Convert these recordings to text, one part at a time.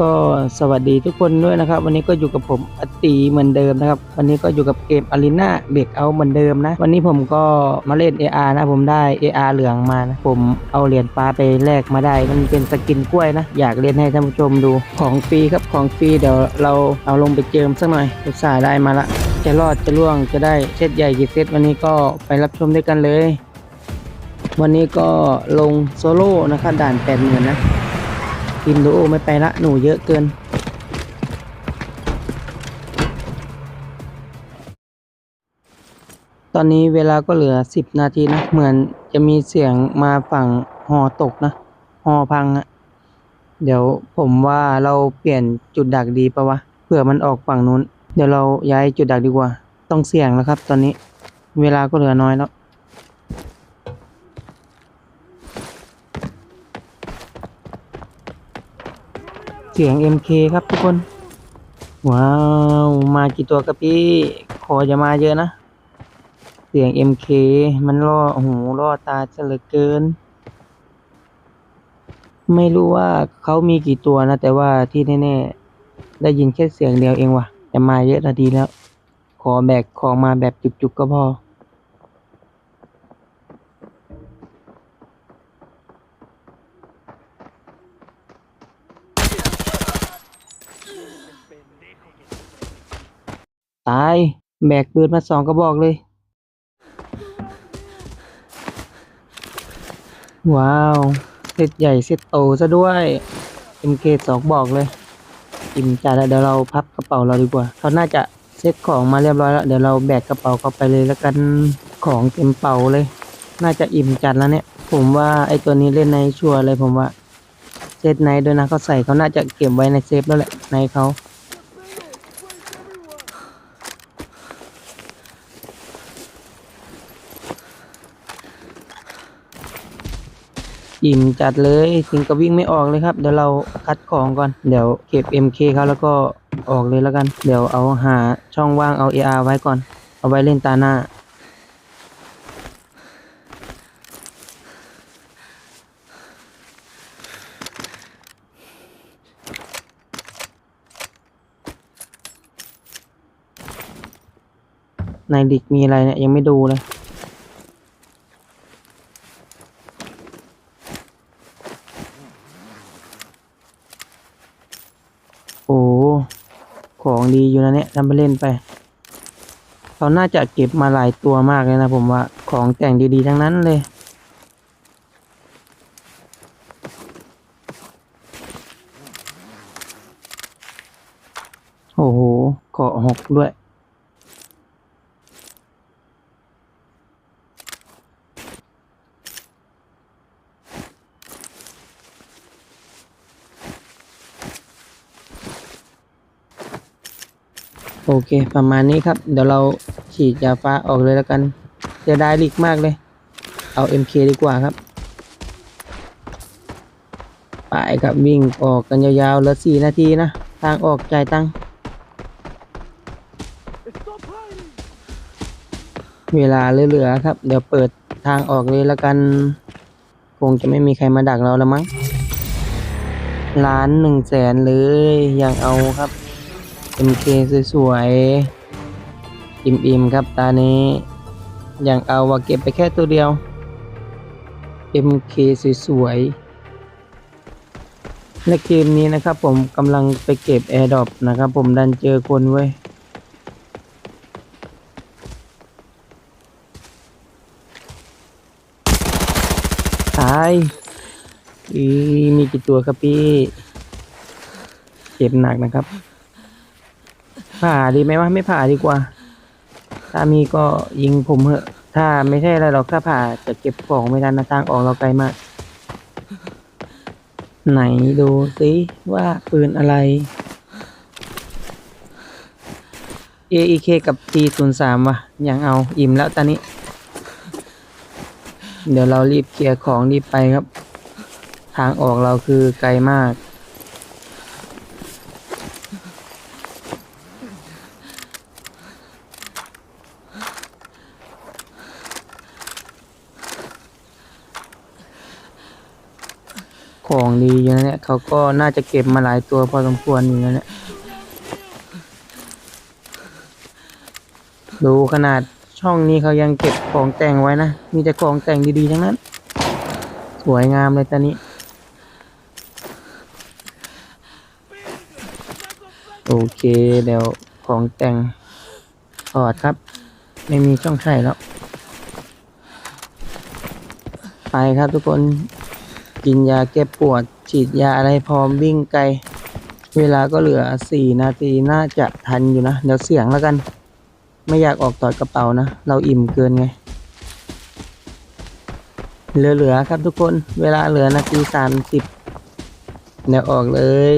ก็สวัสดีทุกคนด้วยนะครับ วันนี้ก็อยู่กับผมอติเหมือนเดิมนะครับ วันนี้ก็อยู่กับเกมอารีนาเบรกเอาเหมือนเดิมนะ วันนี้ผมก็มาเล่น AR นะ ผมได้ AR เหลืองมานะผมเอาเหรียญฟ้าไปแลกมาได้ มันเป็นสกินกล้วยนะ อยากเล่นให้ท่านผู้ชมดูของฟรีครับของฟรีเดี๋ยวเราเอาลงไปเจิมสักหน่อยอุตส่าห์ได้มาละจะรอดจะล่วงจะได้เซตใหญ่กี่เซตวันนี้ก็ไปรับชมด้วยกันเลย วันนี้ก็ลงโซโล่นะครับด่านแปดหมื่นนะ ทีมดูโอไม่ไปละหนูเยอะเกิน ตอนนี้เวลาก็เหลือสิบนาทีนะ เหมือนจะมีเสียงมาฝั่งหอตกนะ หอพังอะเดี๋ยวผมว่าเราเปลี่ยนจุดดักดีปะวะ เผื่อมันออกฝั่งนู้น เดี๋ยวเราย้ายจุดดักดีกว่า ต้องเสี่ยงแล้วครับ ตอนนี้ เวลาก็เหลือน้อยแล้ว เสียง MK ครับทุกคน ว้าว มากี่ตัวกับพี่ ขอจะมาเยอะนะ เสียง MK มันล่อโอ้โหล่อตาจะเหลือเกิน ไม่รู้ว่าเขามีกี่ตัวนะ แต่ว่าที่แน่ๆ ได้ยินแค่เสียงเดียวเองว่ะ จะมาเยอะนาดีแล้ว ขอแบกของมาแบบจุกๆก็พอ แบกปืนมาสองกระบอกเลย ว้าวเซตใหญ่เซตโตซะด้วย MK สองบอกเลยอิ่มจัดแล้วเดี๋ยวเราพับกระเป๋าเราดีกว่า เขาน่าจะเซตของมาเรียบร้อยแล้วเดี๋ยวเราแบกกระเป๋าเข้าไปเลยแล้วกันของเต็มเป๋าเลย น่าจะอิ่มจัดแล้วเนี่ย ผมว่าไอตัวนี้เล่นในชัวร์เลยผมว่าเซตไนด้วยนะเขาใส่เขาน่าจะเก็บไว้ในเซฟแล้วแหละในเขา อิ่มจัดเลยถึงกับวิ่งไม่ออกเลยครับ เดี๋ยวเราคัดของก่อน เดี๋ยวเก็บ MK เขาแล้วก็ออกเลยแล้วกัน เดี๋ยวเอาหาช่องว่างเอา AR ไว้ก่อน เอาไว้เล่นตาหน้า ในดิกมีอะไรเนี่ยยังไม่ดูเลย โอ้ ของดีอยู่นะเนี่ยทำไปเล่นไปเขาน่าจะเก็บมาหลายตัวมากเลยนะผมว่าของแต่งดีๆทั้งนั้นเลยโอ้โหเกาะหกด้วย โอเค ประมาณนี้ครับ เดี๋ยวเราฉีดยาฟ้าออกเลยแล้วกันเสียดายลิกมากเลย เอา MK ดีกว่าครับ ไปครับวิ่งออกกันยาวๆเหลือสี่นาทีนะ ทางออกจ่ายตังเวลาเหลือๆครับ เดี๋ยวเปิดทางออกเลยแล้วกัน คงจะไม่มีใครมาดักเราแล้วมั้งล้านหนึ่งแสนเลยยังเอาครับ MK สวยๆ อิ่มๆ ครับตานี้ อย่างเอาว่าเก็บไปแค่ตัวเดียว MK สวยๆ ในเกมนี้นะครับผมกำลังไปเก็บ Airdrop นะครับผมดันเจอคนเว้ยตายอีมีกี่ตัวครับพี่ เจ็บหนักนะครับ ผ่าดีไหมวะไม่ผ่าดีกว่า ถ้ามีก็ยิงผมเหอะ ถ้าไม่ใช่อะไรหรอกถ้าผ่าจะเก็บของไม่ทันนะทางออกเราไกลมาก ไหนดูสิว่าปืนอะไร AEK กับ T03 วะยังเอาอิ่มแล้วตอนนี้ เดี๋ยวเรารีบเคลียร์ของรีบไปครับ ทางออกเราคือไกลมาก ของดีอยู่นะเนี่ยเขาก็น่าจะเก็บมาหลายตัวพอสมควรอยู่นะเนี่ยดูขนาดช่องนี้เขายังเก็บของแต่งไว้นะ มีแต่ของแต่งดีๆทั้งนั้น สวยงามเลยตอนนี้ โอเคเดี๋ยวของแต่งถอดครับ ไม่มีช่องใส่แล้ว ไปครับทุกคน กินยาแก้ปวด ฉีดยาอะไรพร้อมวิ่งไกล เวลาก็เหลือสี่นาทีน่าจะทันอยู่นะ เดี๋ยวเสียงแล้วกัน ไม่อยากออกต่อดกระเป๋านะ เราอิ่มเกินไง เหลือๆครับทุกคน เวลาเหลือนาทีสามสิบเดี๋ยวออกเลย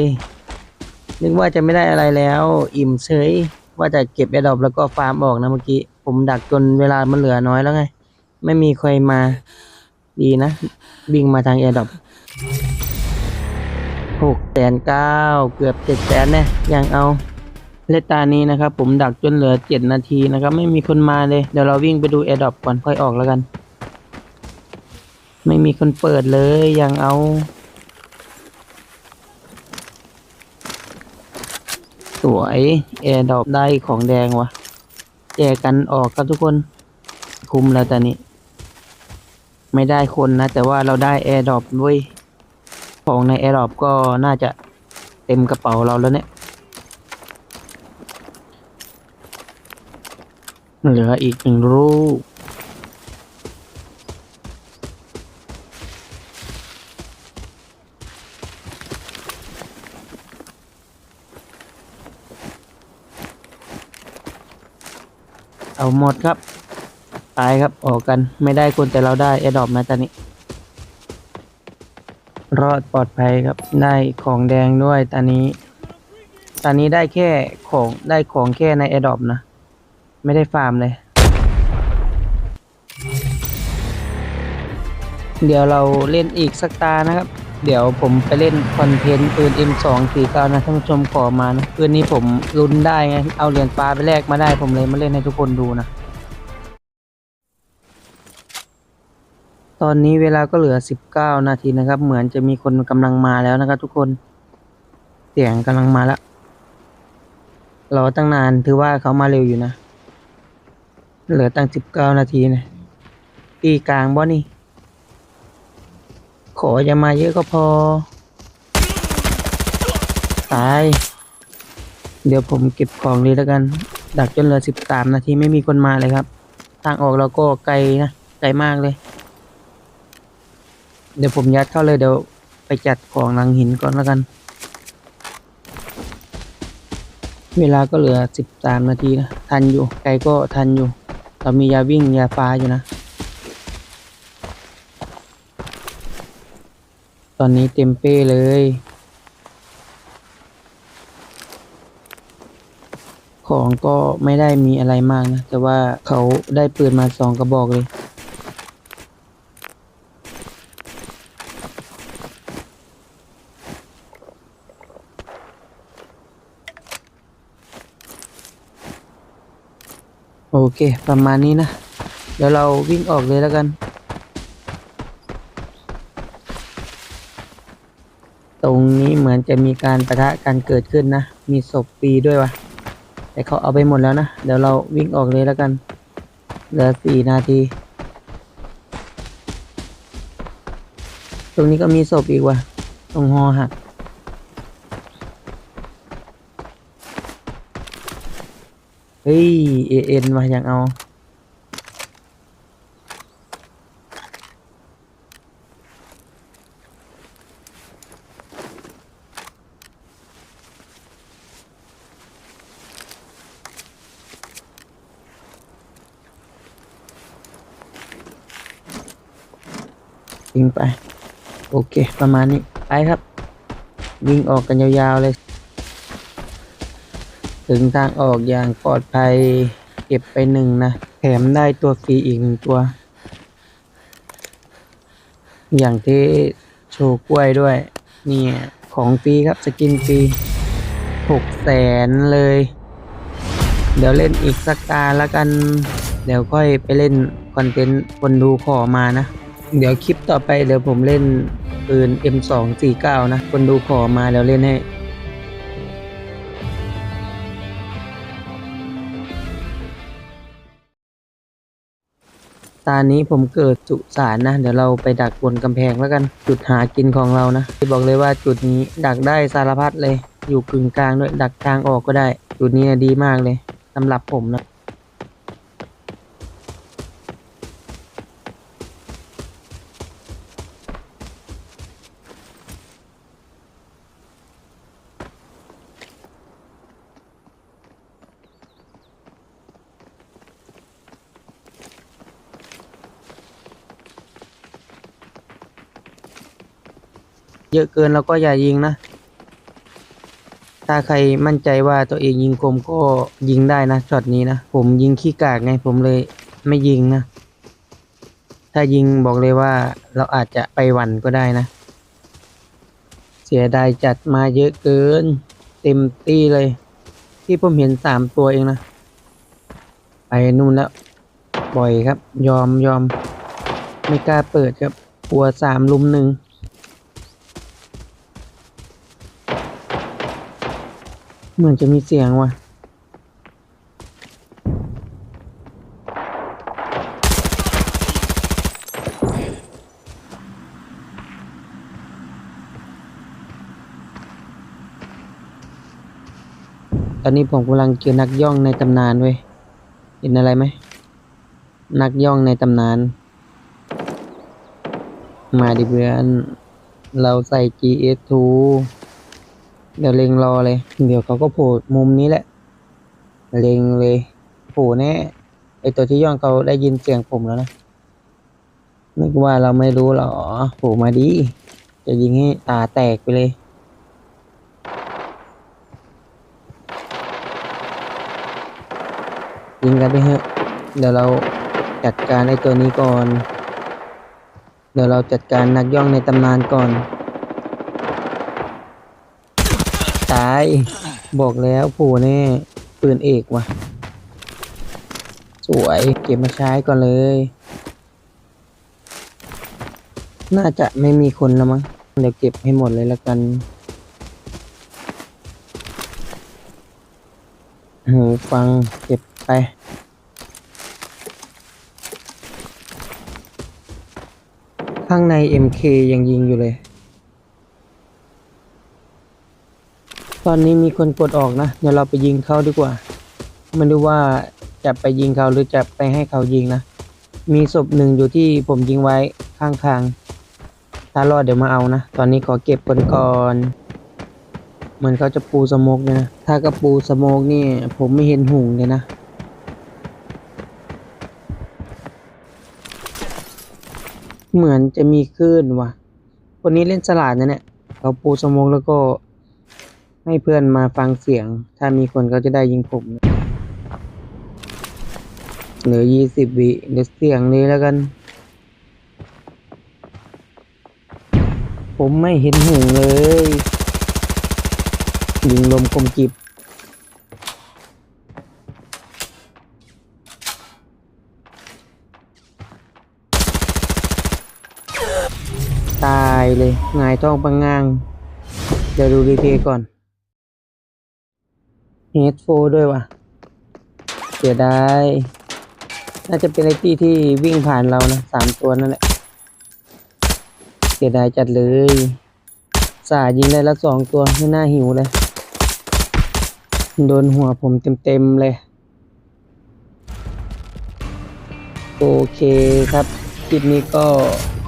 นึกว่าจะไม่ได้อะไรแล้ว อิ่มเฉยว่าจะเก็บแอดดอปแล้วก็ฟาร์มออกนะเมื่อกี้ ผมดักจนเวลามันเหลือน้อยแล้วไง ไม่มีใครมา ดีนะวิ่งมาทางแอร์ดรอปหกแสนเก้าเกือบเจ็ดแสนเนี่ยยังเอาเลตานี้นะครับ ผมดักจนเหลือเจ็ดนาทีนะครับ ไม่มีคนมาเลยเดี๋ยวเราวิ่งไปดูแอร์ดรอปก่อนค่อยออกแล้วกัน ไม่มีคนเปิดเลยยังเอาสวยแอร์ดรอปได้ของแดงวะแจกกันออกครับทุกคน คุมแล้วตอนนี้ ไม่ได้คนนะ แต่ว่าเราได้แอร์ดรอปด้วยของในแอร์ดรอปก็น่าจะเต็มกระเป๋าเราแล้วเนี่ย เหลืออีกหนึ่งรูปเอาหมดครับ ตายครับออกกันไม่ได้คนแต่เราได้แอดดอปนะตอนนี้ รอดปลอดภัยครับได้ของแดงด้วยตอนนี้ ตอนนี้ได้แค่ของได้ของแค่ในแอดดอปนะ ไม่ได้ฟาร์มเลย เดี๋ยวเราเล่นอีกสักตานะครับ เดี๋ยวผมไปเล่นคอนเทนต์ปืน M249 นะท่านผู้ชมขอมานะปืนนี้ผมลุ้นได้ไงเอาเหรียญฟ้าไปแลกมาได้ผมเลยมาเล่นให้ทุกคนดูนะ ตอนนี้เวลาก็เหลือ 19 นาทีนะครับ เหมือนจะมีคนกำลังมาแล้วนะครับ ทุกคน เสียงกำลังมาแล้วรอตั้งนานถือว่าเขามาเร็วอยู่นะ เหลือตั้ง 19 นาทีนะตีกลางบ่นี่ ขออย่ามาเยอะก็พอ ตาย เดี๋ยวผมเก็บของเลยแล้วกัน ดักจนเหลือ 13 นาทีไม่มีคนมาเลยครับ ทางออกเราก็ไกลนะ ไกลมากเลย เดี๋ยวผมยัดเข้าเลยเดี๋ยวไปจัดของหลังหินก่อนแล้วกัน เวลาก็เหลือสิบสามนาทีนะทันอยู่ไกลก็ทันอยู่เรามียาวิ่งยาฟ้าอยู่นะ ตอนนี้เต็มเป้เลย ของก็ไม่ได้มีอะไรมากนะ แต่ว่าเขาได้ปืนมาสองกระบอกเลย โอเค ประมาณนี้นะ เดี๋ยวเราวิ่งออกเลยแล้วกัน ตรงนี้เหมือนจะมีการประทะกันเกิดขึ้นนะ มีศพฟรีด้วยวะแต่เขาเอาไปหมดแล้วนะ เดี๋ยวเราวิ่งออกเลยแล้วกัน เหลือสี่นาที ตรงนี้ก็มีศพอีกว่ะ ตรงหอหัก เฮ้ยเอเอ็นมาอย่างเอาวิ่งไป โอเค ประมาณนี้ ไปครับวิ่งออกกันยาวๆเลย ถึงทางออกอย่างปลอดภัย เก็บไปหนึ่งนะ แถมได้ตัวฟรีอีกหนึ่งตัว อย่างที่โชว์กล้วยด้วย นี่ของฟรีครับสกินฟรีหกแสนเลย เดี๋ยวเล่นอีกสักตาแล้วกัน เดี๋ยวค่อยไปเล่นคอนเทนต์คนดูขอมานะ เดี๋ยวคลิปต่อไปเดี๋ยวผมเล่นปืน M249 นะ คนดูขอมาแล้วเล่นให้ ตานี้ผมเกิดสุสานนะ เดี๋ยวเราไปดักบนกำแพงแล้วกันจุดหากินของเรานะที่บอกเลยว่าจุดนี้ดักได้สารพัดเลย อยู่กึ่งกลางด้วยดักกลางออกก็ได้ จุดนี้ดีมากเลยสำหรับผมนะ เยอะเกินเราก็อย่ายิงนะ ถ้าใครมั่นใจว่าตัวเองยิงคมก็ยิงได้นะช็อตนี้นะ ผมยิงขี้กากไงผมเลยไม่ยิงนะ ถ้ายิงบอกเลยว่าเราอาจจะไปหวันก็ได้นะ เสียดายจัดมาเยอะเกิน เต็มตี้เลย ที่ผมเห็นสามตัวเองนะไปนู่นแล้วปล่อยครับ ยอมยอม ไม่กล้าเปิดครับกลัวสามลุมหนึ่ง เหมือนจะมีเสียงว่ะ ตอนนี้ผมกำลังเจอนักย่องในตำนานเว้ย เห็นอะไรไหม นักย่องในตำนาน มาดิเพื่อน เราใส่ GS2 เดี๋ยวเล็งรอเลย เดี๋ยวเขาก็โผล่มุมนี้แหละ เล็งเลยโผล่แน่ไอตัวที่ย่องเขาได้ยินเสียงผมแล้วนะนึกว่าเราไม่รู้หรอโผล่มาดี จะยิงให้ตาแตกไปเลยยิงกันไปเถอะเดี๋ยวเราจัดการไอตัวนี้ก่อน เดี๋ยวเราจัดการนักย่องในตำนานก่อน ตาย บอกแล้วผล่แน่ปืนเอกว่ะ สวยเก็บมาใช้ก่อนเลย น่าจะไม่มีคนแล้วมั้ง เดี๋ยวเก็บให้หมดเลยละกันหูฟังเก็บไปข้างใน MK ยังยิงอยู่เลย ตอนนี้มีคนกดออกนะ เดี๋ยวเราไปยิงเขาดีกว่า ไม่รู้ว่าจะไปยิงเขาหรือจะไปให้เขายิงนะ มีศพหนึ่งอยู่ที่ผมยิงไว้ข้างทาง ถ้ารอดเดี๋ยวมาเอานะ ตอนนี้ขอเก็บคนก่อน เหมือนเขาจะปูสโมกเนี่ยนะ ถ้ากระปูสโมกนี่ผมไม่เห็นหุงเลยนะเหมือนจะมีคลื่นว่ะ คนนี้เล่นสลาดนะเนี่ย เขาปูสโมกแล้วก็ ให้เพื่อนมาฟังเสียง ถ้ามีคนเขาจะได้ยิงผมเหลือยี่สิบวิเดี๋ยวเสียงนี้แล้วกัน ผมไม่เห็นหุงเลย ยิงลมคมจิบตายเลยงายท้องปังงาง เดี๋ยวดูรีเพย์ก่อน ฮดโฟด้วยว่ะ เสียดาย น่าจะเป็นไอตี้ที่วิ่งผ่านเรานะสามตัวนั่นแหละ เสียดายจัดเลย สายิงได้ละสองตัวไม่น่าหิวเลย โดนหัวผมเต็มๆเลย โอเคครับ คลิปนี้ก็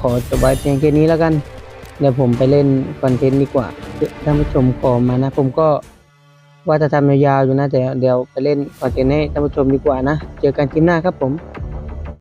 ขอจบไว้เพียงแค่นี้แล้วกัน เดี๋ยวผมไปเล่นคอนเทนต์ดีกว่าท่านผู้ชมขอมานะ ผมก็ ว่าจะทำยาวๆอยู่นะแต่เดี๋ยวไปเล่นคอนเทนต์ให้ท่านผู้ชมดีกว่านะ เจอกันคลิปหน้าครับผม